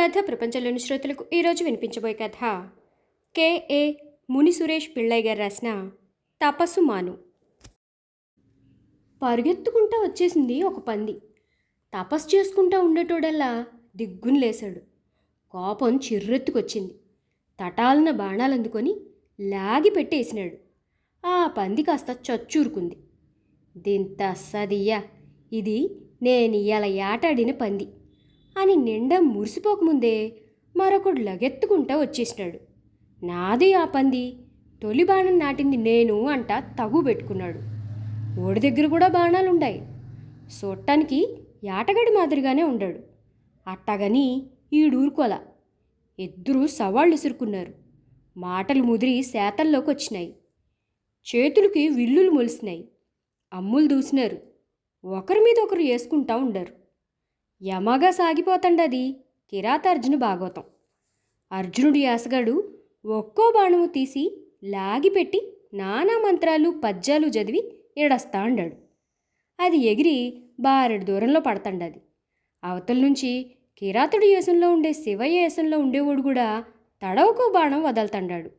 కథ ప్రపంచంలోని శ్రోతలకు ఈరోజు వినిపించబోయే కథ. కేఏ ముని సురేష్ పిళ్ళయ్య గారు రాసిన తపస్సు మాను. పరుగెత్తుకుంటా వచ్చేసింది ఒక పంది. తపస్సు చేసుకుంటా ఉండేటోడల్లా దిగ్గును లేశాడు. కోపం చిర్రెత్తుకొచ్చింది. తటాలన బాణాలు అందుకొని లాగి పెట్టేసినాడు. ఆ పంది కాస్త చచ్చూరుకుంది. దింత సదియ్యా ఇది నేను ఇవాళ ఏటాడిన పంది. అని నిండా మురిసిపోకముందే మరొకడు లగెత్తుకుంటా వచ్చేసినాడు. నాది ఆ పంది? తొలి బాణం నాటింది నేను అంట తగు పెట్టుకున్నాడు. ఓడి దగ్గర కూడా బాణాలుండాయి. చూడటానికి యాటగడి మాదిరిగానే ఉండాడు. అట్టగని ఈడూరుకోల. ఇద్దరూ సవాళ్ళు ఇసురుకున్నారు మాటలు ముదిరి శాతల్లోకి వచ్చినాయి చేతులకి విల్లులు మొలిసినాయి. అమ్ములు దూసినారు. ఒకరి మీద ఒకరు వేసుకుంటా ఉండరు. యమగా సాగిపోతండది కిరాతార్జున భాగవతం అర్జునుడి యాసగాడు ఒక్కో బాణము తీసి లాగిపెట్టి నానా మంత్రాలు పద్యాలు చదివి ఏడస్తా ఉండాడు. అది ఎగిరి బారెడు దూరంలో పడతండది. అవతల నుంచి కిరాతుడి యేసంలో ఉండే శివయ్య యేసంలో ఉండేవాడు కూడా తడవకో బాణం వదలతండాడు.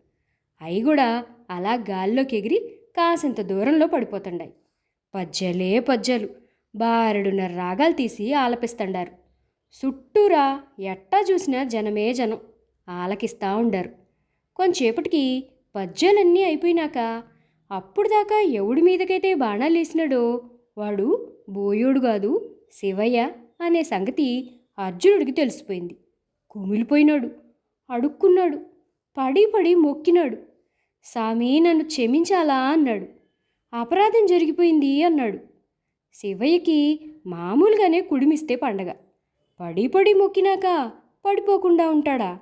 అవి కూడా అలా గాల్లోకి ఎగిరి కాసింత దూరంలో పడిపోతుండాయి. పద్యాలే పద్యాలు. బారెడున్నర రాగాలు తీసి ఆలపిస్తండారు. చుట్టూరా ఎట్టా చూసినా జనమే జనం ఆలకిస్తా ఉండారు. కొంచేపటికి పద్యాలన్నీ అయిపోయినాక అప్పుడు దాకా ఎవడి మీదకైతే బాణాలు వేసినాడో వాడు బోయోడు కాదు శివయ్య అనే సంగతి అర్జునుడికి తెలిసిపోయింది. కుమిలిపోయినాడు అడుక్కున్నాడు పడి పడి మొక్కినాడు. సామి నన్ను క్షమించాలా అన్నాడు. అపరాధం జరిగిపోయింది అన్నాడు. శివయ్యకి మామూలుగానే కుడిమిస్తే పండగ. పడి పడి మొక్కినాక పడిపోకుండా ఉంటాడా?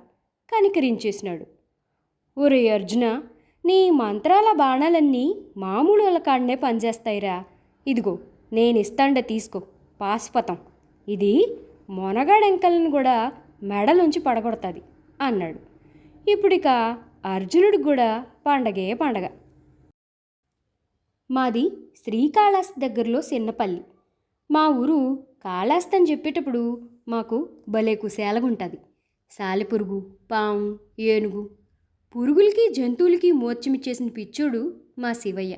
కనికరించేసినాడు. ఒరే అర్జున నీ మంత్రాల బాణాలన్నీ మామూలు వాళ్ళ కాడనే పనిచేస్తాయిరా. ఇదిగో నేను ఇస్తాండ తీసుకో. పాస్పతం ఇది మొనగాడెంకలను కూడా మెడలోంచి పడగొడుతుంది అన్నాడు. ఇప్పుడిక అర్జునుడికి కూడా పండగే పండగ. మాది శ్రీకాళహస్తి దగ్గరలో చిన్నపల్లి మా ఊరు కాళహస్తి అని చెప్పేటప్పుడు మాకు భలే కుశాలగుంటుంది. సాలెపురుగు పాము ఏనుగు. పురుగులకి జంతువులకి మోర్చమిచ్చేసిన పిచ్చోడు మా శివయ్య.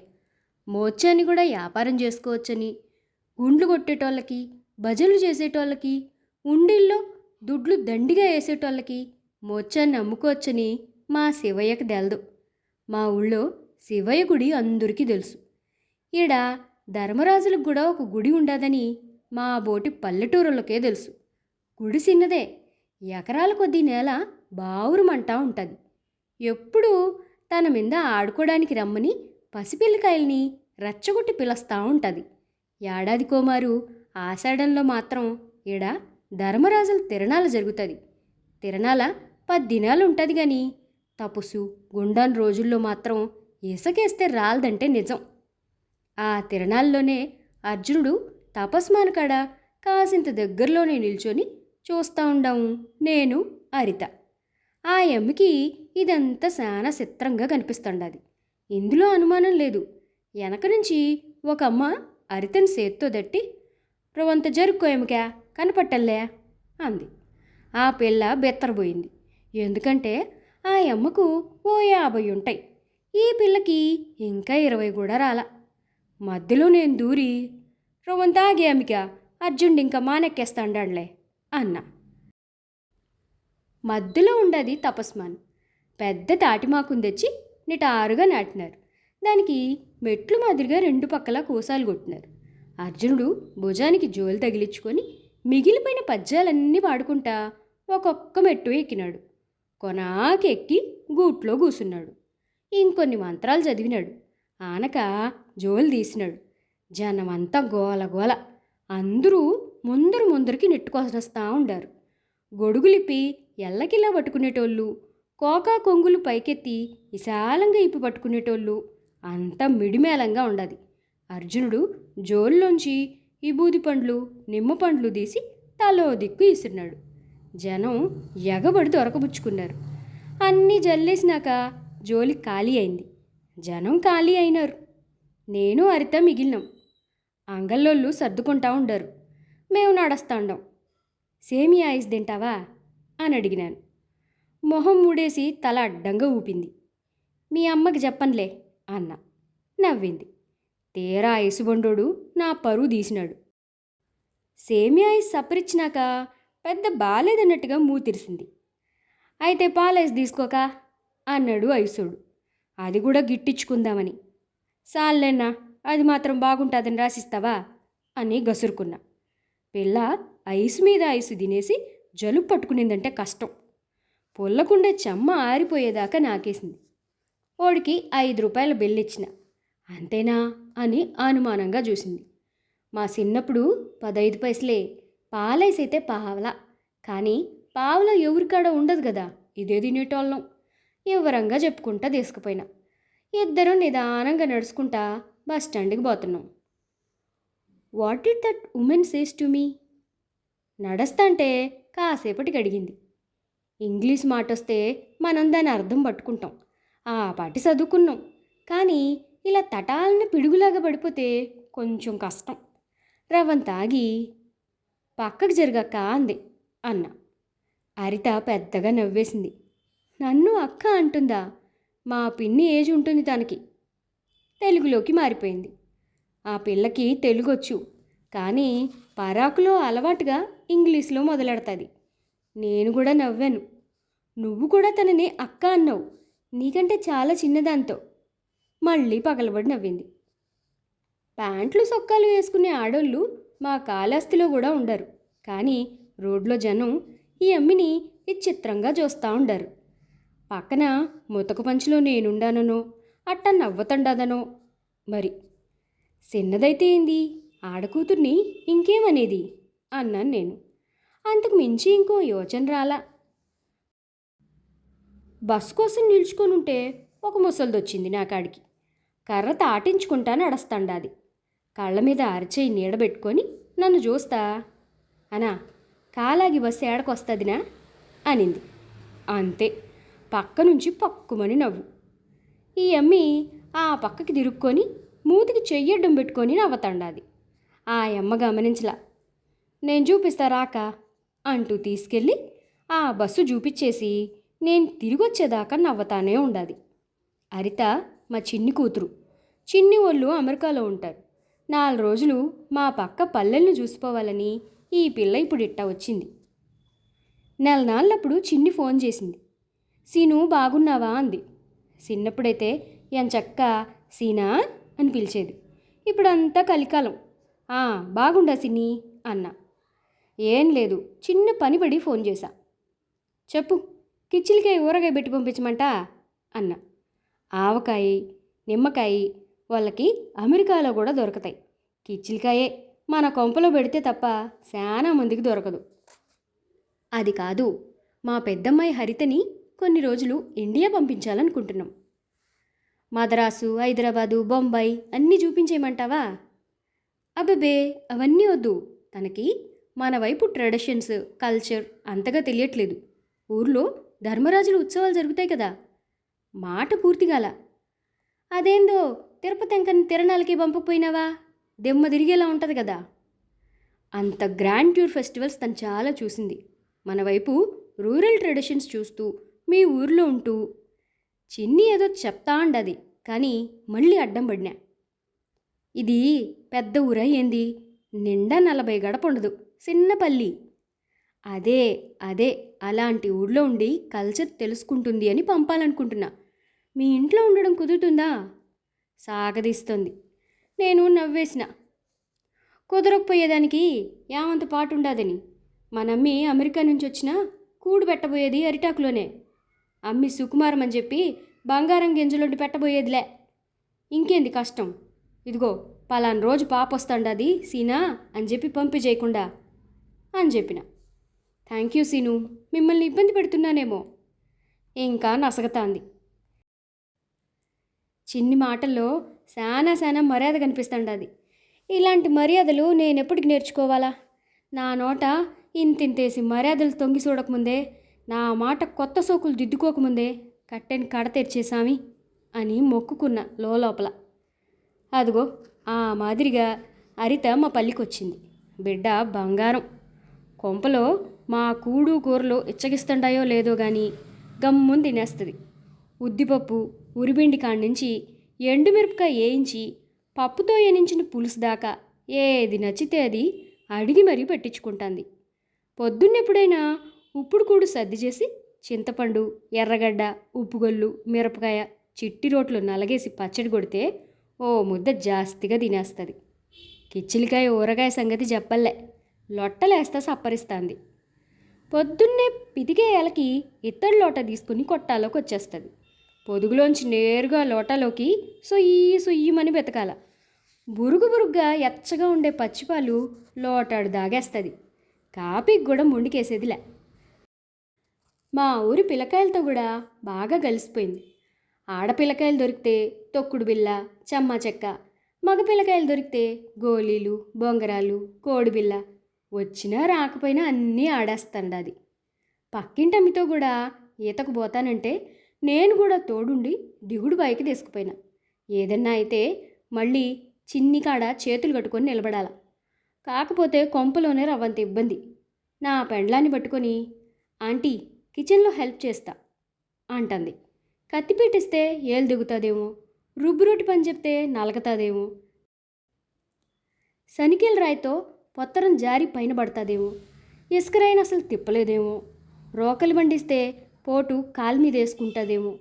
మోత్యాన్ని కూడా వ్యాపారం చేసుకోవచ్చని గుండ్లు కొట్టేటోళ్ళకి భజనలు చేసేటోళ్ళకి ఉండిల్లో దుడ్లు దండిగా వేసేటోళ్ళకి మోర్చాన్ని అమ్ముకోవచ్చని మా శివయ్యకి తెలదు. మా ఊళ్ళో శివయ్య గుడి అందరికీ తెలుసు. ఈడ ధర్మరాజులకు కూడా ఒక గుడి ఉండదని మా బోటి పల్లెటూరులకే తెలుసు. గుడి చిన్నదే ఎకరాల కొద్ది నేల బావురుమంటా ఉంటుంది. ఎప్పుడూ తన మీద ఆడుకోవడానికి రమ్మని పసిపిల్లకాయల్ని రెచ్చగొట్టి పిలుస్తూ ఉంటుంది. ఏడాది కోమారు ఆషాఢంలో మాత్రం ఈడ ధర్మరాజుల తిరణాలు జరుగుతుంది. తిరణాల పది దినాలు ఉంటుంది కానీ తపస్సు గుండాన్ రోజుల్లో మాత్రం ఇసకేస్తే రాలదంటే నిజం. ఆ తిరణాల్లోనే అర్జునుడు తపస్మాను కాడ కాసింత దగ్గరలోనే నిల్చొని చూస్తూ ఉండాము నేను హరిత ఆ ఎమ్మకి ఇదంతా చాలా చిత్రంగా కనిపిస్తుండది. ఇందులో అనుమానం లేదు. వెనక నుంచి ఒక అమ్మ అరితని చేత్తో దట్టి రవంత జరుక్కో ఎమ్మకా కనపట్టల్లే అంది. ఆ పిల్ల బెత్తరబోయింది. ఎందుకంటే ఆ అమ్మకు ఓ యాభై ఉంటాయి. ఈ పిల్లకి ఇంకా ఇరవై కూడా రాలా. మధ్యలో నేను దూరి రవంత ఆగేమిక అర్జునుడు ఇంకా మానెక్కేస్తాండాడులే అన్నా. మధ్యలో ఉండది తపస్మాన్. పెద్ద తాటిమాకుని తెచ్చి నిటారుగా నాటినారు. దానికి మెట్లు మాదిరిగా రెండు పక్కల కూసాలు కొట్టినారు. అర్జునుడు భుజానికి జోలు తగిలించుకొని మిగిలిపోయిన పద్యాలన్నీ పాడుకుంటా ఒక్కొక్క మెట్టు ఎక్కినాడు. కొనాకెక్కి గూట్లో కూసున్నాడు. ఇంకొన్ని మంత్రాలు చదివినాడు. ఆనక జోలు తీసినాడు. జనమంతా గోల గోల. అందరూ ముందరు ముందరికి నెట్టుకొస్తా ఉండారు. గొడుగులిపి ఎల్లకిలా పట్టుకునేటోళ్ళు కోకా కొంగులు పైకెత్తి విశాలంగా ఇప్పి పట్టుకునేటోళ్ళు అంతా మిడిమేళంగా ఉండది. అర్జునుడు జోల్లోంచి విభూది పండ్లు నిమ్మ పండ్లు తీసి తలో దిక్కు ఇస్తున్నాడు జనం ఎగబడి దొరకబుచ్చుకున్నారు. అన్నీ జల్లేసినాక జోలి ఖాళీ అయింది. జనం ఖాళీ అయినారు. నేను అరిత మిగిలినాం. అంగల్లోళ్ళు సర్దుకుంటా ఉండారు. మేము నడుస్తాండం. సేమియా ఐస్ తింటావా? అని అడిగినాను. మొహం మూడేసి తల అడ్డంగా ఊపింది. మీ అమ్మకి చెప్పనులే అన్న. నవ్వింది. తీరా ఐసుబండోడు నా పరువు తీసినాడు. సేమియా ఐస్ సపరిచ్చినాక పెద్ద బాలేదన్నట్టుగా మూతిరిసింది. అయితే పాలేసి తీసుకోక అన్నాడు ఐసుడు. అది కూడా గిట్టించుకుందామని సాల్లేనా అది మాత్రం బాగుంటుందని రాసిస్తావా? అని గసురుకున్నా. పిల్ల ఐసు మీద ఐసు తినేసి జలుబు పట్టుకునిందంటే కష్టం. పొల్లకుండా చెమ్మ ఆరిపోయేదాకా నాకేసింది. ఓడికి ఐదు రూపాయల బిల్లిచ్చిన. అంతేనా? అని అనుమానంగా చూసింది. మా చిన్నప్పుడు పదైదు పైసలే పాలైసైతే పావలా. కానీ పావలా ఎవరికాడ ఉండదు కదా ఇదే తినేటోళ్ళం. వివరంగా చెప్పుకుంటా తీసుకుపోయినా. ఇద్దరు నిదానంగా నడుచుకుంటా బస్ స్టాండ్కి పోతున్నాం. What did that women says to me? నడుస్తంటే కాసేపటికి అడిగింది. ఇంగ్లీష్ మాట వస్తే మనం దాని అర్థం పట్టుకుంటాం. ఆ పాటి చదువుకున్నాం కానీ ఇలా తటాలని పిడుగులాగా పడిపోతే కొంచెం కష్టం. రవం తాగి పక్కకు జరగక్క అంది. అన్న. అరిత పెద్దగా నవ్వేసింది. నన్ను అక్క అంటుందా? మా పిన్ని ఏజ్ ఉంటుంది తనకి తెలుగులోకి మారిపోయింది. ఆ పిల్లకి తెలుగొచ్చు కానీ పరాకులో అలవాటుగా ఇంగ్లీష్లో మొదలెడతాది. నేను కూడా నవ్వాను. నువ్వు కూడా తనని అక్క అన్నావు. నీకంటే చాలా చిన్నదాంతో. మళ్ళీ పగలబడి నవ్వింది. ప్యాంట్లు సొక్కాలు వేసుకునే ఆడోళ్ళు మా కాలాస్తిలో కూడా ఉండరు. కానీ రోడ్లో జనం ఈ అమ్మిని విచిత్రంగా చూస్తూ ఉండరు. పక్కన ముతక పంచులో నేనుండానను అట్ట నవ్వతండదనో మరి చిన్నదైతే ఏంది? ఆడకూతుర్ని ఇంకేమనేది? అన్నాను నేను. అంతకు మించి ఇంకో యోచన రాలా. బస్ కోసం నిల్చుకొనుంటే ఒక ముసలిదొచ్చింది నా కాడికి కర్ర తాటించుకుంటా నడుస్తాండాది. కళ్ళ మీద అరచేయి నీడబెట్టుకొని నన్ను చూస్తా అనా కాలాగి బస్సు ఏడకొస్తుందినా? అనింది. అంతే. పక్క నుంచి పక్కుమని నవ్వు. ఈ అమ్మి ఆ పక్కకి తిరుక్కొని మూతికి చెయ్యడ్డం పెట్టుకొని నవ్వతండాది. ఆ అమ్మ గమనించలా. నేను చూపిస్తా రాక అంటూ తీసుకెళ్ళి ఆ బస్సు చూపించేసి నేను తిరిగొచ్చేదాకా నవ్వతానే ఉండాది. హరిత మా చిన్ని కూతురు. చిన్ని వాళ్ళు అమెరికాలో ఉంటారు. నాలుగు రోజులు మా పక్క పల్లెల్ని చూసుకోవాలని ఈ పిల్ల ఇప్పుడు ఇట్టా వచ్చింది. నెల నాళ్ళప్పుడు చిన్ని ఫోన్ చేసింది. సీను బాగున్నావా అంది. చిన్నప్పుడైతే ఎంచక్క సీనా అని పిలిచేది. ఇప్పుడంతా కలికాలం. "ఆ, బాగుండా సిన్ని అన్నా. ఏం లేదు చిన్న పని పడి ఫోన్ చేశా. చెప్పు కిచ్చిలికాయ ఊరగాయ పెట్టి పంపించమంటా అన్న. ఆవకాయ నిమ్మకాయ వాళ్ళకి అమెరికాలో కూడా దొరుకుతాయి. కిచ్చిలికాయే మన కొంపలో పెడితే తప్ప చాలా మందికి దొరకదు. అది కాదు మా పెద్దమ్మాయి హరితని కొన్ని రోజులు ఇండియా పంపించాలనుకుంటున్నాం. మద్రాసు హైదరాబాదు బొంబాయి అన్నీ చూపించేయమంటావా? అబ్బబే అవన్నీ వద్దు. తనకి మన వైపు ట్రెడిషన్స్ కల్చర్ అంతగా తెలియట్లేదు. ఊర్లో ధర్మరాజుల ఉత్సవాలు జరుగుతాయి కదా. మాట పూర్తిగాల అదేందో తిరుపతి ఎంకని తిరణాలకి పంపకపోయినావా? దెమ్మ తిరిగేలా ఉంటుంది కదా. అంత గ్రాండ్ ట్యూర్ ఫెస్టివల్స్ తను చాలా చూసింది. మన వైపు రూరల్ ట్రెడిషన్స్ చూస్తూ మీ ఊర్లో ఉంటూ చిన్ని ఏదో చెప్తా ఉండది కానీ మళ్ళీ అడ్డం పడినా. ఇది పెద్ద ఊరయ్యింది నిండా నలభై గడప ఉండదు చిన్నపల్లి అదే అదే అలాంటి ఊళ్ళో ఉండి కల్చర్ తెలుసుకుంటుంది అని పంపాలనుకుంటున్నా. మీ ఇంట్లో ఉండడం కుదురుతుందా? సాగదీస్తుంది. నేను నవ్వేసిన. కుదరకపోయేదానికి యామంత పాటు ఉండదని. మనమ్మి అమెరికా నుంచి వచ్చినా కూడు పెట్టబోయేది అరిటాకులోనే. అమ్మి సుకుమారం అని చెప్పి బంగారం గింజలుండి పెట్టబోయేదిలే. ఇంకేంది కష్టం? ఇదిగో పలానా రోజు పాప వస్తాండది సీనా అని చెప్పి పంపి చేయకుండా అని చెప్పిన. థ్యాంక్ యూ సీను మిమ్మల్ని ఇబ్బంది పెడుతున్నానేమో. ఇంకా నసగతాంది. చిన్ని మాటల్లో శానా శానా మర్యాద కనిపిస్తుండది. ఇలాంటి మర్యాదలు నేను ఎప్పటికి నేర్చుకోవాలా? నా నోట ఇంతింతేసి మర్యాదలు తొంగి చూడకముందే నా మాట కొత్త సోకులు దిద్దుకోకముందే కట్టెని కడ తెరిచేసామి అని మొక్కుకున్న లోపల అదిగో ఆ మాదిరిగా అరిత మా పల్లికొచ్చింది. బిడ్డ బంగారం. కొంపలో మా కూడు కూరలు ఇచ్చగిస్తుండాయో లేదో కానీ గమ్మున తినేస్తుంది. ఉద్దిపప్పు ఉరిబిండి కాడి నుంచి ఎండుమిరపకాయ వేయించి పప్పుతో ఎనించిన పులుసు దాకా ఏది నచ్చితే అది అడిగి మరీ పెట్టించుకుంటుంది. పొద్దున్నెప్పుడైనా ఉప్పుడు కూడు సర్ది చేసి చింతపండు ఎర్రగడ్డ ఉప్పుగొల్లు మిరపకాయ చిట్టి రోట్లు నలగేసి పచ్చడి కొడితే ఓ ముద్ద జాస్తిగా తినేస్తుంది. కిచ్చిలికాయ ఊరగాయ సంగతి చెప్పల్లే. లొట్టలేస్తా సప్పరిస్తాంది. పొద్దున్నే పితికేయాలకి ఇత్తడి లోట తీసుకుని కొట్టాలోకి వచ్చేస్తుంది. పొదుగులోంచి నేరుగా లోటలోకి సొయ్యి సొయ్యమని బెతకాల బురుగు బురుగ్గా ఎచ్చగా ఉండే పచ్చిపాలు లోటాడు దాగేస్తుంది. కాపీకి కూడా ముండికేసేదిలే. మా ఊరి పిల్లకాయలతో కూడా బాగా కలిసిపోయింది. ఆడపిల్లకాయలు దొరికితే తొక్కుడు బిల్ల చెమ్మ చెక్క మగ పిల్లకాయలు దొరికితే గోళీలు బొంగరాలు కోడిబిల్ల వచ్చినా రాకపోయినా అన్నీ ఆడేస్తాండి అది. పక్కింటమ్మితో కూడా ఈతకు పోతానంటే నేను కూడా తోడుండి దిగుడు పైకి తీసుకుపోయినా. ఏదన్నా అయితే మళ్ళీ చిన్ని కాడ చేతులు కట్టుకొని నిలబడాల. కాకపోతే కొంపలోనే రవ్వంత ఇబ్బంది. నా పెండ్లాన్ని పట్టుకొని ఆంటీ కిచెన్లో హెల్ప్ చేస్తా అంటుంది. కత్తి పెట్టిస్తే ఏలు దిగుతుందేమో రుబ్బు రొట్టి పని చెప్తే నలగతాదేమో శనికేల రాయితో పొత్తరం జారి పైన పడతాదేమో ఇసుకరాయిని అసలు తిప్పలేదేమో. రోకలి బండిస్తే పోటు కాలు మీద వేసుకుంటుందేమో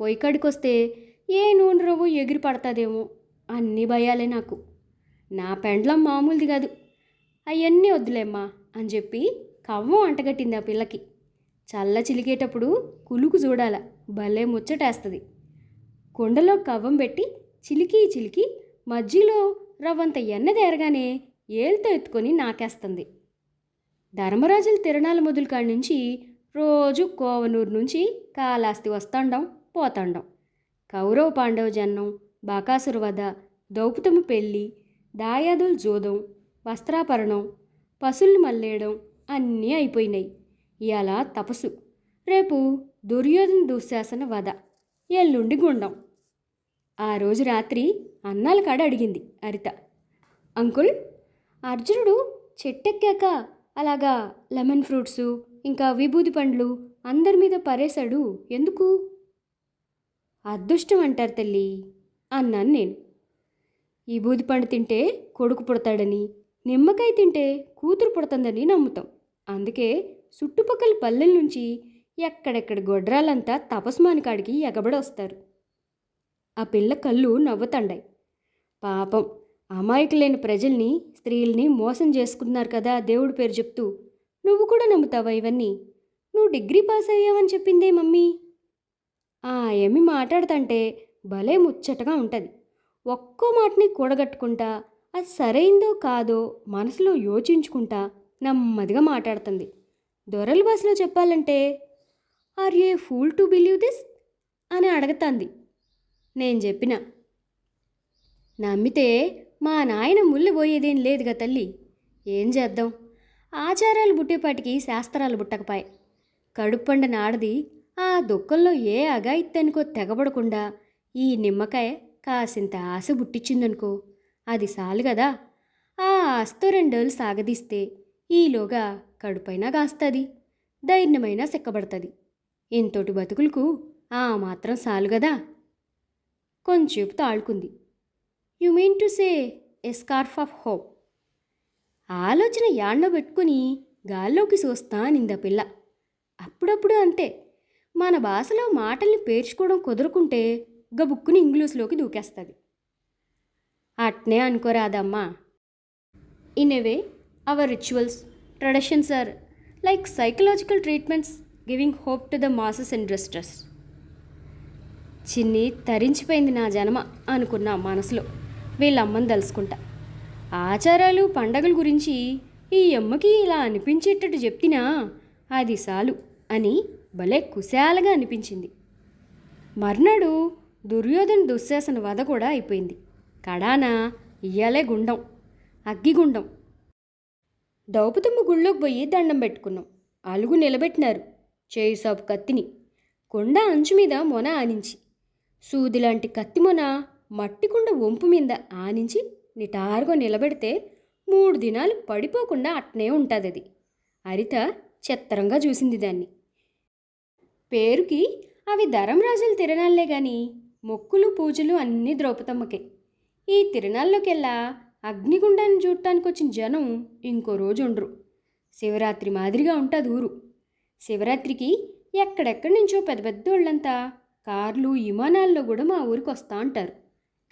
పొయ్యి కడికొస్తే ఏ నూనె రవ్వు ఎగిరి పడతాదేమో అన్ని భయాలే నాకు. నా పెండ్లం మామూలుది కాదు. అవన్నీ వద్దులేమ్మా అని చెప్పి కవ్వం అంటగట్టింది ఆ పిల్లకి. చల్ల చిలికేటప్పుడు కులుకు చూడాల భలే ముచ్చటేస్తుంది. కుండలో కవ్వం పెట్టి చిలికి చిలికి మధ్యలో రవ్వంత ఎన్నదేరగానే ఏలుతో ఎత్తుకొని నాకేస్తుంది. ధర్మరాజుల తిరణాల మొదలు కాడి నుంచి రోజు కోవనూరు నుంచి కాలాస్తి వస్తాండం పోతాండం. కౌరవ పాండవ జన్నం బాకాసుర వధ దౌపుతము పెళ్ళి దాయాదులు జోదం వస్త్రాపరణం పశుల్ని మల్లేయడం అన్నీ అయిపోయినాయి ఇవాళ తపస్సు. రేపు దుర్యోధన దుశ్శాసన వధ. ఎల్లుండి గుండం. ఆ రోజు రాత్రి అన్నాల కాడ అడిగింది అరిత. అంకుల్ అర్జునుడు చెట్టెక్కాక అలాగా లెమన్ ఫ్రూట్స్ ఇంకా విభూది పండ్లు అందరి మీద పరేశాడు ఎందుకు? అదృష్టం అంటారు తల్లి అన్నాను నేను. ఈ బూది పండు తింటే కొడుకు పుడతాడని నిమ్మకాయ తింటే కూతురు పుడుతుందని నమ్ముతాం. అందుకే చుట్టుపక్కల పల్లెల నుంచి ఎక్కడెక్కడ గొడ్రాలంతా తపస్మాని కాడికి ఎగబడి వస్తారు ఆ పిల్ల కళ్ళు నవ్వుతండాయి. పాపం అమాయకులైన ప్రజల్ని స్త్రీల్ని మోసం చేసుకున్నారు కదా దేవుడి పేరు చెప్తూ నువ్వు కూడా నమ్ముతావా ఇవన్నీ? నువ్వు డిగ్రీ పాస్ అయ్యావని చెప్పిందే మమ్మీ? ఆ ఏమి మాట్లాడుతంటే భలే ముచ్చటగా ఉంటుంది. ఒక్కో మాటని కూడగట్టుకుంటా అది సరైందో కాదో మనసులో యోచించుకుంటా నెమ్మదిగా మాట్లాడుతుంది. దొరల భాషలో చెప్పాలంటే are you fool to believe this అని అడగతాంది. నేను చెప్పిన. నమ్మితే మా నాయన ముళ్ళు పోయేదేం లేదుగా తల్లి. ఏం చేద్దాం? ఆచారాలు బుట్టేపాటికి శాస్త్రాలు బుట్టకపాయ్ కడుప్పండ నాడది ఆ దుఃఖంలో ఏ అగాయిత్తనుకో తెగబడకుండా ఈ నిమ్మకాయ కాసింత ఆశ బుట్టించిందనుకో అది సాలు కదా. ఆ ఆస్తో రెండేళ్ళు సాగదీస్తే ఈలోగా కడుపైనా కాస్తుంది ధైర్యమైనా సిక్కబడుతుంది. ఇంతోటి బతుకులకు ఆ మాత్రం సాలు కదా కొంచెంసేపు తాళ్కుంది. You mean to say a scarf of hope. ఆలోచన యాండో పెట్టుకుని గాల్లోకి చూస్తా నింద పిల్ల. అప్పుడప్పుడు అంతే. మన భాషలో మాటల్ని పేర్చుకోవడం కుదరకుంటే గబుక్కుని ఇంగ్లీష్లోకి దూకేస్తుంది. అట్నే అనుకోరాదమ్మా. In a way our rituals. Traditions are like psychological treatments giving hope to the masses and చిన్ని తరించిపోయింది నా జన్మ అనుకున్నా మనసులో. వీళ్ళమ్మని తలుసుకుంటా ఆచారాలు పండగల గురించి ఈ అమ్మకి ఇలా అనిపించేటట్టు చెప్తినా అది చాలు అని భలే కుశాలగా అనిపించింది. మర్నాడు దుర్యోధన దుశ్శాసన వధ కూడా అయిపోయింది. కడాన ఇయ్యాలే గుండం అగ్గిగుండం దౌపతమ్మ గుళ్ళోకి పోయి దండం పెట్టుకున్నాం. అలుగు నిలబెట్టినారు చేయి సాపు కత్తిని. కొండ అంచు మీద మొన ఆనించి. సూది లాంటి కత్తి మొన మట్టి కుండ వంపు మీద ఆనించి నిటారుగా నిలబెడితే మూడు దినాలు పడిపోకుండా అట్నే ఉంటుంది అది హరిత చిత్రంగా చూసింది దాన్ని. పేరుకి అవి ధరంరాజుల తిరణాలే గాని మొక్కులు పూజలు అన్నీ ద్రౌపదమ్మకే. ఈ తిరణాల్లోకెల్లా అగ్నిగుండాన్ని చూడటానికి వచ్చిన జనం ఇంకో రోజు ఉండరు. శివరాత్రి మాదిరిగా ఉంటుంది ఊరు. శివరాత్రికి ఎక్కడెక్కడి నుంచో పెద్ద పెద్ద వాళ్ళంతా కార్లు విమానాల్లో కూడా మా ఊరికి వస్తూ ఉంటారు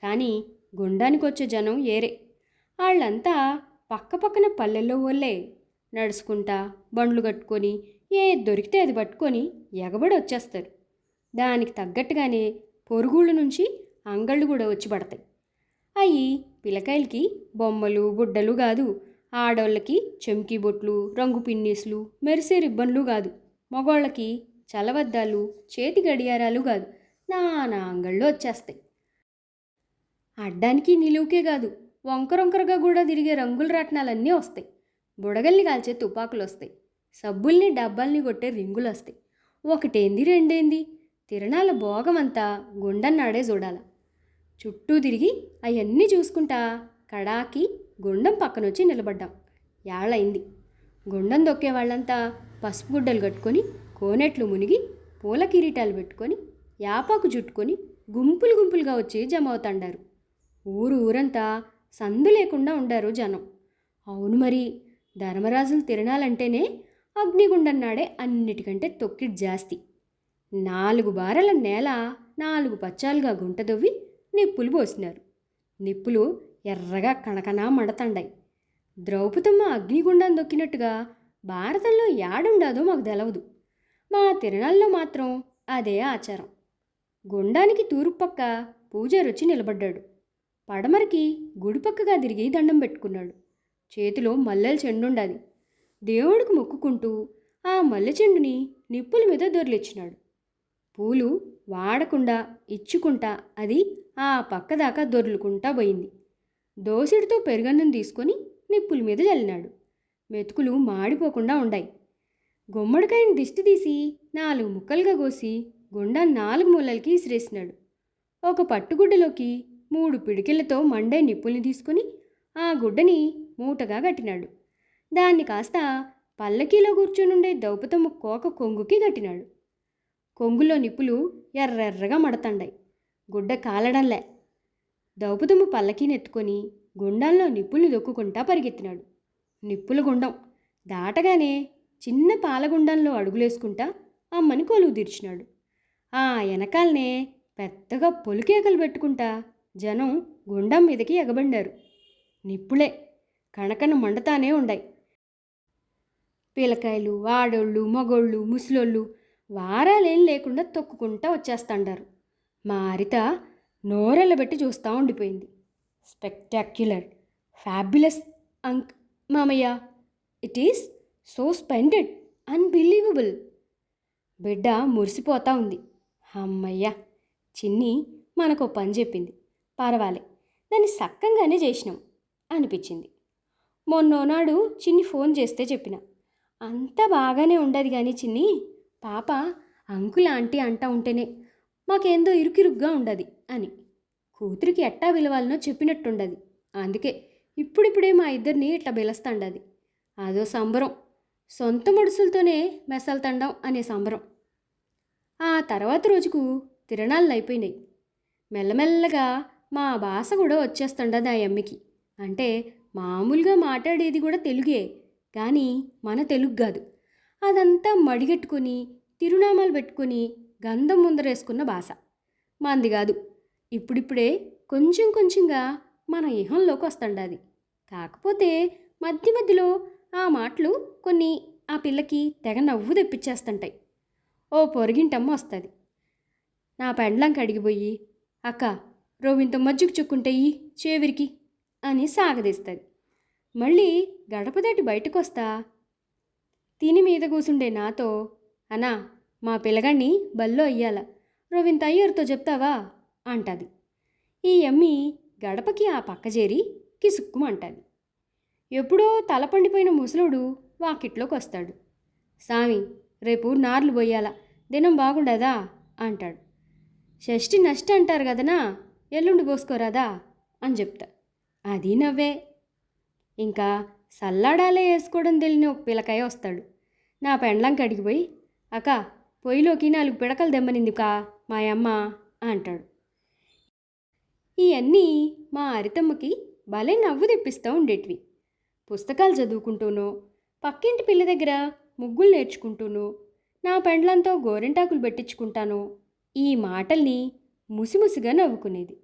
కానీ గుండానికి వచ్చే జనం ఏరే. వాళ్ళంతా పక్క పక్కన పల్లెల్లో వాళ్ళే నడుచుకుంటా బండ్లు కట్టుకొని ఏ దొరికితే అది పట్టుకొని ఎగబడి వచ్చేస్తారు. దానికి తగ్గట్టుగానే పొరుగుళ్ళ నుంచి అంగళ్ళు కూడా వచ్చి పడతాయి. అవి పిల్లకాయలకి బొమ్మలు బుడ్డలు కాదు. ఆడోళ్ళకి చెంకి బొట్లు రంగు పిన్నీసులు మెరిసే రిబ్బన్లు కాదు. మగవాళ్ళకి చలవద్దాలు చేతి గడియారాలు కాదు. నానా అంగళ్ళు వచ్చేస్తాయి. అడ్డానికి నిలువుకే కాదు. వంకరొంకరగా కూడా తిరిగే రంగుల రత్నాలన్నీ వస్తాయి. బుడగల్ని కాల్చే తుపాకులు వస్తాయి. సబ్బుల్ని డబ్బాల్ని కొట్టే రింగులు వస్తాయి. ఒకటేంది రెండేంది? తిరణాల భోగమంతా గుండన్నాడే చూడాలి. చుట్టూ తిరిగి అవన్నీ చూసుకుంటా కడాకి గుండం పక్కనొచ్చి నిలబడ్డాం. యాళ్ళయింది. గుండం దొక్కే వాళ్ళంతా పసుపు గుడ్డలు కట్టుకొని కోనెట్లు మునిగి పూల కిరీటాలు పెట్టుకొని యాపాకు చుట్టుకొని గుంపులు గుంపులుగా వచ్చి జమ అవుతాండారు ఊరు ఊరంతా సందు లేకుండా ఉండారు జనం. అవును మరి ధర్మరాజులు తిరణాలంటేనే అగ్నిగుండం నాడే అన్నిటికంటే తొక్కిడి జాస్తి. నాలుగు బారల నేల నాలుగు పచ్చాలుగా గుంట దొవ్వి నిప్పులు పోసినారు. నిప్పులు ఎర్రగా కణకణా మండతండాయి. ద్రౌపదమ్మ అగ్నిగుండం దొక్కినట్టుగా భారతంలో యాడుండాదో మాకు తెలవదు. మా తిరణాల్లో మాత్రం అదే ఆచారం. గుండానికి తూర్పు పక్క పూజారొచ్చి నిలబడ్డాడు. పడమరకి గుడిపక్కగా తిరిగి దండం పెట్టుకున్నాడు. చేతిలో మల్లెల చెండుండాది. దేవుడికి మొక్కుకుంటూ ఆ మల్లె చెండుని నిప్పుల మీద దొరిలిచ్చినాడు. పూలు వాడకుండా ఇచ్చుకుంటా అది ఆ పక్కదాకా దొర్లుకుంటా పోయింది. దోసిడితో పెరుగన్నం తీసుకొని నిప్పుల మీద చల్లినాడు మెతుకులు మాడిపోకుండా ఉండాయి. గుమ్మడికాయని దిష్టి తీసి నాలుగు ముక్కలుగా కోసి గుండా నాలుగు మూలలకి ఇసిరేసినాడు ఒక పట్టుగుడ్డలోకి మూడు పిడికిళ్ళతో మండే నిప్పుల్ని తీసుకుని ఆ గుడ్డని మూటగా కట్టినాడు. దాన్ని కాస్త పల్లకీలో కూర్చునుండే దౌపతమ్మ కోక కొంగుకి కట్టినాడు. కొంగులో నిప్పులు ఎర్రెర్రగా మడతండాయి. గుడ్డ కాలడంలే. దౌపదమ్మ పల్లకీని ఎత్తుకొని గుండంలో నిప్పుల్ని దొక్కుకుంటా పరిగెత్తినాడు. నిప్పుల గుండం. దాటగానే చిన్న పాలగుండంలో అడుగులేసుకుంటా అమ్మని కొలువు తీర్చినాడు. ఆ వెనకాలనే పెద్దగా పొలికేకలు పెట్టుకుంటా జనం గుండం మీదకి ఎగబండారు. నిప్పులే. కణకణ మండతానే ఉండాయి. పిల్లకాయలు ఆడోళ్ళు మగోళ్ళు ముసలోళ్ళు వారాలేం లేకుండా తొక్కుకుంటా వచ్చేస్తాండారు. మా హరిత నోరెళ్ళబెట్టి చూస్తూ ఉండిపోయింది. స్పెక్టాక్యులర్ ఫ్యాబ్యులస్ అంక్ మామయ్య. It is so splendid unbelievable. బిడ్డ మురిసిపోతా ఉంది. అమ్మయ్య చిన్ని మనకు పని చెప్పింది. పర్వాలే దాన్ని సక్కంగానే చేసినాం అనిపించింది. మొన్నోనాడు చిన్ని ఫోన్ చేస్తే చెప్పిన. అంత బాగానే ఉండదు కానీ చిన్ని పాప అంకుల్ ఆంటీ అంటా ఉంటేనే మాకేందో ఇరుకిరుగ్గా ఉండదు అని. కూతురికి ఎట్టా విలవాలనో చెప్పినట్టుండది. అందుకే ఇప్పుడిప్పుడే మా ఇద్దరిని ఇట్లా పిలుస్తాండది అదో సంబరం. సొంత ముడుసులతోనే మెసలుతండం అనే సంబరం. ఆ తర్వాత రోజుకు తిరణాలు అయిపోయినాయి మెల్లమెల్లగా మా భాష కూడా వచ్చేస్తుండదు ఆ అమ్మకి అంటే మామూలుగా మాట్లాడేది కూడా తెలుగే కానీ మన తెలుగు కాదు అదంతా మడిగట్టుకొని తిరునామాలు పెట్టుకొని గంధం ముందరేసుకున్న బాస. మంది కాదు. ఇప్పుడిప్పుడే కొంచెం కొంచెంగా మన ఇహంలోకి వస్తుండది. కాకపోతే మధ్య మధ్యలో ఆ మాటలు కొన్ని ఆ పిల్లకి తెగ నవ్వు తెప్పించేస్తుంటాయి. ఓ పొరిగింటమ్మ వస్తుంది. నా పెండ్లం కడిగిపోయి అక్క రోవింత మజ్జుకు చుక్కుంటాయి చేవిరికి అని సాగదీస్తుంది. మళ్ళీ గడప దాటి బయటకు వస్తా తిని మీద కూసుండే నాతో అనా మా పిల్లగాన్ని బల్లో అయ్యాల. రవింత అయ్యర్తో చెప్తావా? అంటది. ఈ అమ్మి గడపకి ఆ పక్క చేరి కిసుక్కుమంటది ఎప్పుడో తల పండిపోయిన ముసలుడు వాకిట్లోకి వస్తాడు. సామి రేపు నార్లు పోయాల దినం బాగుండదా? అంటాడు. షష్ఠి నష్ట అంటారు కదనా? ఎల్లుండి పోసుకోరాదా? అని చెప్తా. అది నవ్వే. ఇంకా సల్లాడాలే వేసుకోవడం తెలియని ఒక పిల్లకాయ వస్తాడు. నా పెండ్లం కడిగిపోయి అక్క పొయ్యిలోకి నాలుగు పిడకలు దెమ్మనిందికా మా అమ్మ అంటాడు. ఇవన్నీ మా అరితమ్మకి భలే నవ్వు తెప్పిస్తూ ఉండేటివి. పుస్తకాలు చదువుకుంటూనో పక్కింటి పిల్ల దగ్గర ముగ్గులు నేర్చుకుంటూనో నా పెండ్లంతో గోరింటాకులు పెట్టించుకుంటానో ఈ మాటల్ని ముసిముసిగా నవ్వుకునేది.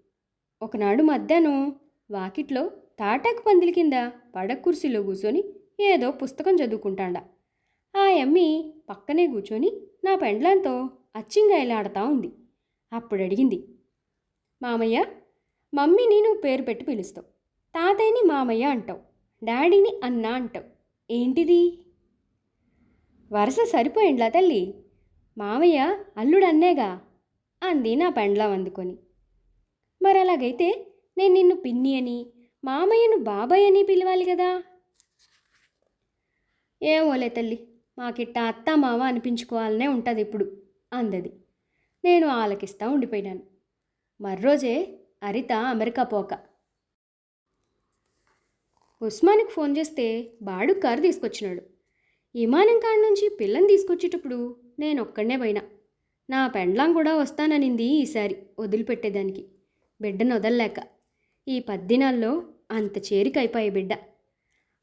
ఒకనాడు మధ్యాహ్నం వాకిట్లో తాటాకు పందిల కింద పడక కుర్చీలో కూర్చొని ఏదో పుస్తకం చదువుకుంటాండా. ఆ అమ్మి పక్కనే కూర్చొని నా పెండ్లంతో అచ్చింగాయలాడతా ఉంది. అప్పుడు అడిగింది మామయ్య మమ్మీని నువ్వు పేరు పెట్టి పిలుస్తావు. తాతయ్యని మామయ్య అంటావు. డాడీని అన్న అంటావు. ఏంటిది? వరుస సరిపోయిండ్లా తల్లి. మామయ్య అల్లుడు అన్నేగా అంది నా పెండ్లం అందుకొని. మరి అలాగైతే నేను నిన్ను పిన్ని అని మామయ్యను బాబాయ్ అని పిలవాలి కదా? ఏమోలే తల్లి. మాకిట్ట అత్త మామ అనిపించుకోవాలనే ఉంటుంది ఇప్పుడు అందది. నేను ఆలకిస్తా ఉండిపోయినాను. మర్రోజే అరిత అమెరికా పోక. ఉస్మాన్కి ఫోన్ చేస్తే బాడు కారు తీసుకొచ్చినాడు. విమానం కాడ నుంచి పిల్లని తీసుకొచ్చేటప్పుడు నేను ఒక్కడనే పోయినా. నా పెండ్లాం కూడా వస్తాననింది ఈసారి వదిలిపెట్టేదానికి. బిడ్డను వదల్లేక. ఈ పద్దినాల్లో అంత చేరికైపోయే బిడ్డ.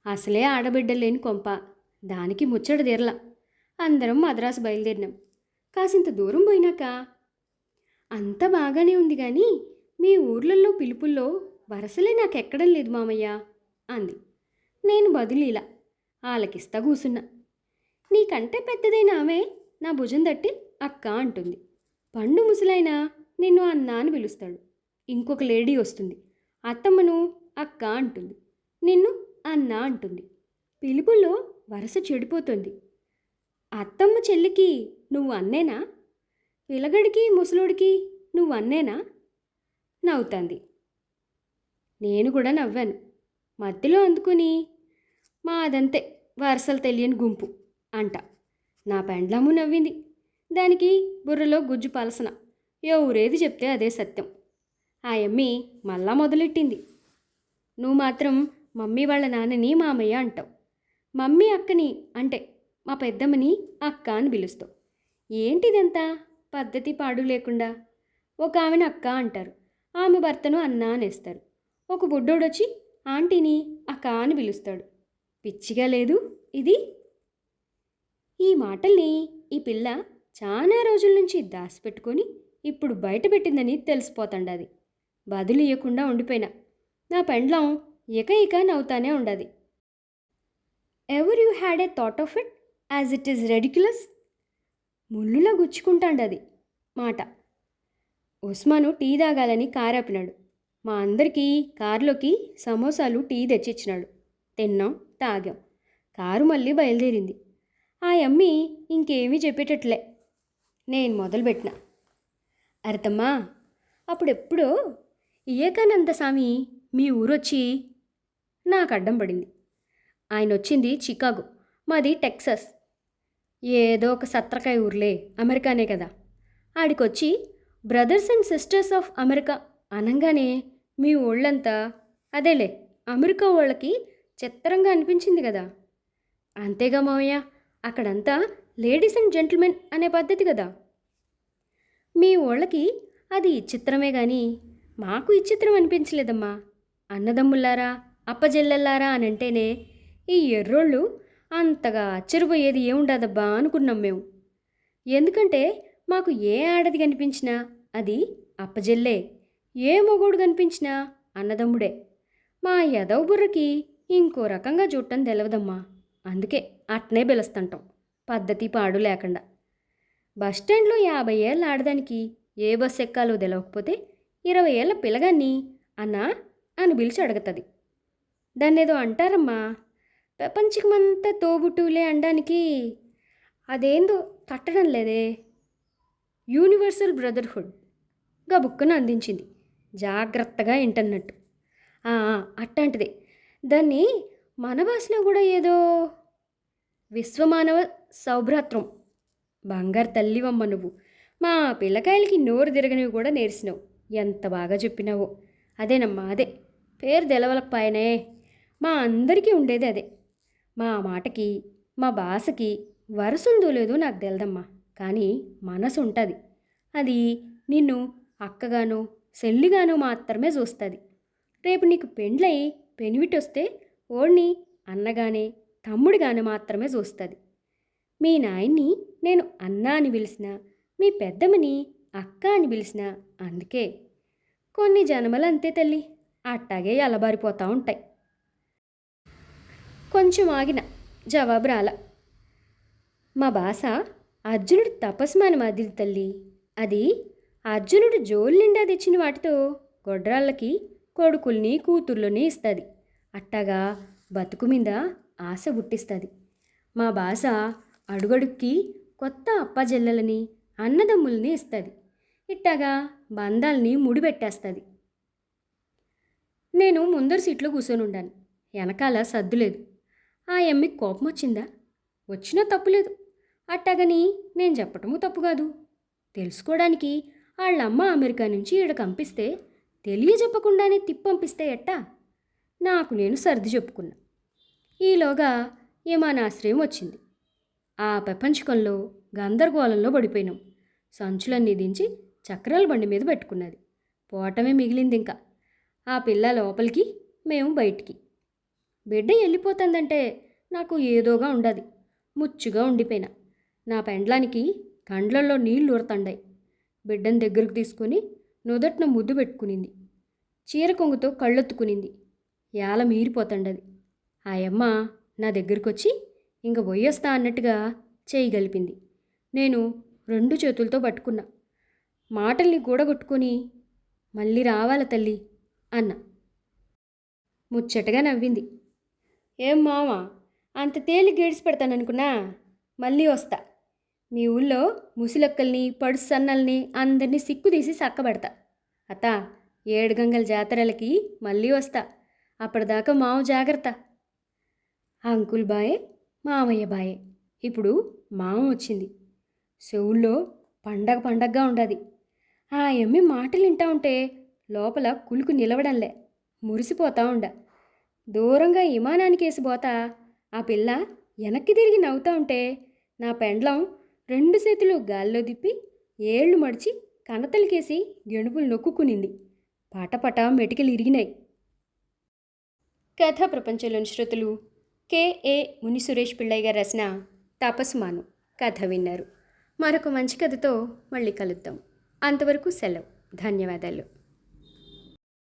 అసలే ఆడబిడ్డ లేని కొంప. దానికి ముచ్చట తీరలా. అందరం మద్రాసు బయలుదేరినాం. కాసింత దూరం పోయినాక అంత బాగానే ఉంది కానీ మీ ఊర్లలో పిలుపుల్లో వరసలే నాకెక్కడం లేదు మామయ్య అంది. నేను బదులీలా ఆలకిస్తా కూసున్నా. నీకంటే పెద్దదైన ఆమె నా భుజం తట్టి అక్క అంటుంది. పండు ముసలైన నిన్ను అన్న అని పిలుస్తాడు. ఇంకొక లేడీ వస్తుంది. అత్తమ్మను అక్క అంటుంది. నిన్ను అన్న అంటుంది. పిలుపుల్లో వరస చెడిపోతుంది. అత్తమ్మ చెల్లికి నువ్వు అన్నేనా? పిలగడికి ముసలోడికి నువ్వు అన్నేనా? నవ్వుతుంది. నేను కూడా నవ్వాను. మధ్యలో అందుకుని మా అదంతే వరసలు తెలియని గుంపు అంట. నా పెండ్లాము నవ్వింది. దానికి బుర్రలో గుజ్జు పలసన. ఎవరేది చెప్తే అదే సత్యం. ఆ ఎమ్మి మళ్ళా మొదలెట్టింది. నువ్వు మాత్రం మమ్మీ వాళ్ళ నాన్నని మామయ్య అంటావు. మమ్మీ అక్కని అంటే మా పెద్దమ్మని అక్క అని పిలుస్తాం. ఏంటిదంతా? పద్ధతి పాడు లేకుండా. ఒక ఆమెను అక్క అంటారు. ఆమె భర్తను అన్న అనేస్తారు. ఒక బుడ్డోడొచ్చి ఆంటీని అక్క అని పిలుస్తాడు. పిచ్చిగా లేదు ఇది? ఈ మాటల్ని ఈ పిల్ల చాలా రోజుల నుంచి దాచిపెట్టుకొని ఇప్పుడు బయట పెట్టిందని బదులు ఇవ్వకుండా ఉండిపోయినా. నా పెండ్లం ఇక ఇక నవ్వుతానే ఉండది. Ever you had a thought of it? As it is ridiculous? ముళ్ళులా గుచ్చుకుంటాండది మాట. ఉస్మాను టీ తాగాలని కారాపినాడు. మా అందరికీ కారులోకి సమోసాలు టీ తెచ్చిచ్చినాడు. తిన్నాం తాగాం. కారు మళ్ళీ బయలుదేరింది. ఆ అమ్మి ఇంకేమీ చెప్పేటట్లే. నేను మొదలుపెట్టిన. అర్థమ్మా అప్పుడెప్పుడో వివేకానంద స్వామి మీ ఊరొచ్చి నాకు అడ్డం పడింది. ఆయన వచ్చింది చికాగో. మాది టెక్సస్. ఏదో ఒక సత్రకాయ ఊర్లే అమెరికానే కదా. ఆడికొచ్చి brothers and sisters of America అనంగానే మీ ఊళ్ళంతా అదేలే అమెరికా వాళ్ళకి చిత్రంగా అనిపించింది కదా. అంతేగా మావయ్య అక్కడంతా లేడీస్ అండ్ జెంటిల్మెన్ అనే పద్ధతి కదా. మీ ఊళ్ళకి అది చిత్రమే కానీ మాకు ఇచ్చిత్రం అనిపించలేదమ్మా. అన్నదమ్ముల్లారా అప్పజెల్లెల్లారా అని అంటేనే ఈ ఎర్రోళ్ళు అంతగా ఆశ్చర్యపోయేది ఏముండదబ్బా అనుకున్నాం మేము. ఎందుకంటే మాకు ఏ ఆడది కనిపించినా అది అప్పజెల్లే ఏ మొగోడు కనిపించినా అన్నదమ్ముడే. మా యదవ బుర్రకి ఇంకో రకంగా చూడటం తెలవదమ్మా. అందుకే అట్నే పిలుస్తుంటాం పద్ధతి పాడు లేకుండా. బస్టాండ్లో యాభై ఏళ్ళ ఆడదానికి ఏ బస్ ఎక్కాలో తెలవకపోతే ఇరవై ఏళ్ళ పిల్లగాన్ని అన్నా అని పిలిచి అడుగుతుంది. దాన్నేదో అంటారమ్మా ప్రపంచమంతా తోబుట్టులే అనడానికి అదేందో తట్టడం లేదే. యూనివర్సల్ బ్రదర్హుడ్గా అందించింది. జాగ్రత్తగా ఇంటన్నట్టు. అట్లాంటిదే. దాన్ని మన భాషలో కూడా ఏదో విశ్వమానవ సౌభ్రాత్రం. బంగారు తల్లివమ్మ నువ్వు. మా పిల్లకాయలకి నోరు తిరగనివి కూడా నేర్చినావు ఎంత బాగా చెప్పినావో. అదేనమ్మా అదే. పేరు తెలవలపాయనే మా అందరికీ ఉండేది అదే. మా మాటకి మా భాషకి వరసుందో లేదో నాకు తెలదమ్మా. కానీ మనసు ఉంటుంది అది నిన్ను అక్కగానో సెల్లిగానో మాత్రమే చూస్తుంది రేపు నీకు పెండ్లై పెనివిటొస్తే ఓడిని అన్నగానే తమ్ముడిగానే మాత్రమే చూస్తుంది మీ నాయన్ని నేను అన్న అని పిలిచిన మీ పెద్దమ్మని అక్క అని పిలిచిన అందుకే. కొన్ని జన్మలు అంతే తల్లి అట్టాగే అలబారిపోతూ ఉంటాయి. కొంచెం ఆగిన జవాబు రాల. మా భాష అర్జునుడి తపస్మాన మాదిరి తల్లి. అది అర్జునుడు జోలు నిండా తెచ్చిన వాటితో గొడ్రాళ్ళకి కొడుకుల్ని కూతుర్లని ఇస్తుంది. అట్టగా బతుకు మీద ఆశ పుట్టిస్తుంది. మా భాష అడుగడుక్కి కొత్త అప్పజెల్లలని అన్నదమ్ముల్ని ఇస్తుంది. ఇట్టాగా బంధాల్ని ముడిపెట్టేస్తుంది. నేను ముందర సీట్లో కూర్చొని ఉండాను వెనకాల సర్దులేదు ఆ ఎమ్మికి కోపం వచ్చిందా? వచ్చినా తప్పులేదు అట్టగని నేను చెప్పటము తప్పు కాదు. తెలుసుకోవడానికి వాళ్ళమ్మ అమెరికా నుంచి ఈడ కంపిస్తే తెలియజెప్పకుండానే తిప్పంపిస్తే ఎట్టా? నాకు నేను సర్ది చెప్పుకున్నా. ఈలోగా విమానాశ్రయం వచ్చింది. ఆ ప్రపంచకంలో గందరగోళంలో పడిపోయినాం. సంచులన్నీ దించి చక్రాల బండి మీద పెట్టుకున్నది. పోవటమే మిగిలింది ఇంకా ఆ పిల్ల లోపలికి మేము బయటికి. బిడ్డ వెళ్ళిపోతుందంటే నాకు ఏదోగా ఉండదు. ముచ్చుగా ఉండిపోయినా. నా పెండ్లానికి కండ్లల్లో నీళ్ళు ఉరతండాయి బిడ్డను దగ్గరకు తీసుకొని నుదట్న ముద్దు పెట్టుకునింది. చీర కొంగుతో కళ్ళొత్తుకునింది. యాల మీరిపోతుండది. ఆయమ్మ నా దగ్గరికి వచ్చి ఇంక పోయొస్తా అన్నట్టుగా చేయగలిపింది నేను రెండు చేతులతో పట్టుకున్నా. మాటల్ని గూడగొట్టుకొని మళ్ళీ రావాల తల్లి అన్న. ముచ్చటగా నవ్వింది. ఏం మామ అంత తేలి గేడ్స్ పెడతాననుకున్నా మళ్ళీ వస్తా. మీ ఊళ్ళో ముసిలొక్కల్ని పడుసన్నల్ని అందరినీ సిక్కుదీసి సక్కబెడతా అత్త ఏడు గంగల జాతరలకి మళ్ళీ వస్తా. అప్పటిదాకా మావ జాగ్రత్త. అంకుల్ బాయే మామయ్య బాయే. ఇప్పుడు మామ వచ్చింది. చెవుల్లో పండగ పండగగా ఉండదు. ఆ ఎమ్మి మాటలు వింటా ఉంటే లోపల కులుకు నిలవడంలే. మురిసిపోతా ఉండ. దూరంగా విమానానికి వేసిపోతా ఆ పిల్ల వెనక్కి తిరిగి నవ్వుతా ఉంటే నా పెండ్లం రెండు చేతులు గాల్లో దిప్పి ఏళ్ళు మడిచి కనతలకేసి గెణుపులు నొక్కుకునింది. పటపట మెటికలు ఇరిగినాయి. కథా ప్రపంచంలోని శ్రోతలు కెఏ ముని సురేష్ పిళ్ళయ్య గారు రాసిన తపస్మాను కథ విన్నారు. మరొక మంచి కథతో మళ్ళీ కలుద్దాం. అంతవరకు సెలవు. ధన్యవాదాలు.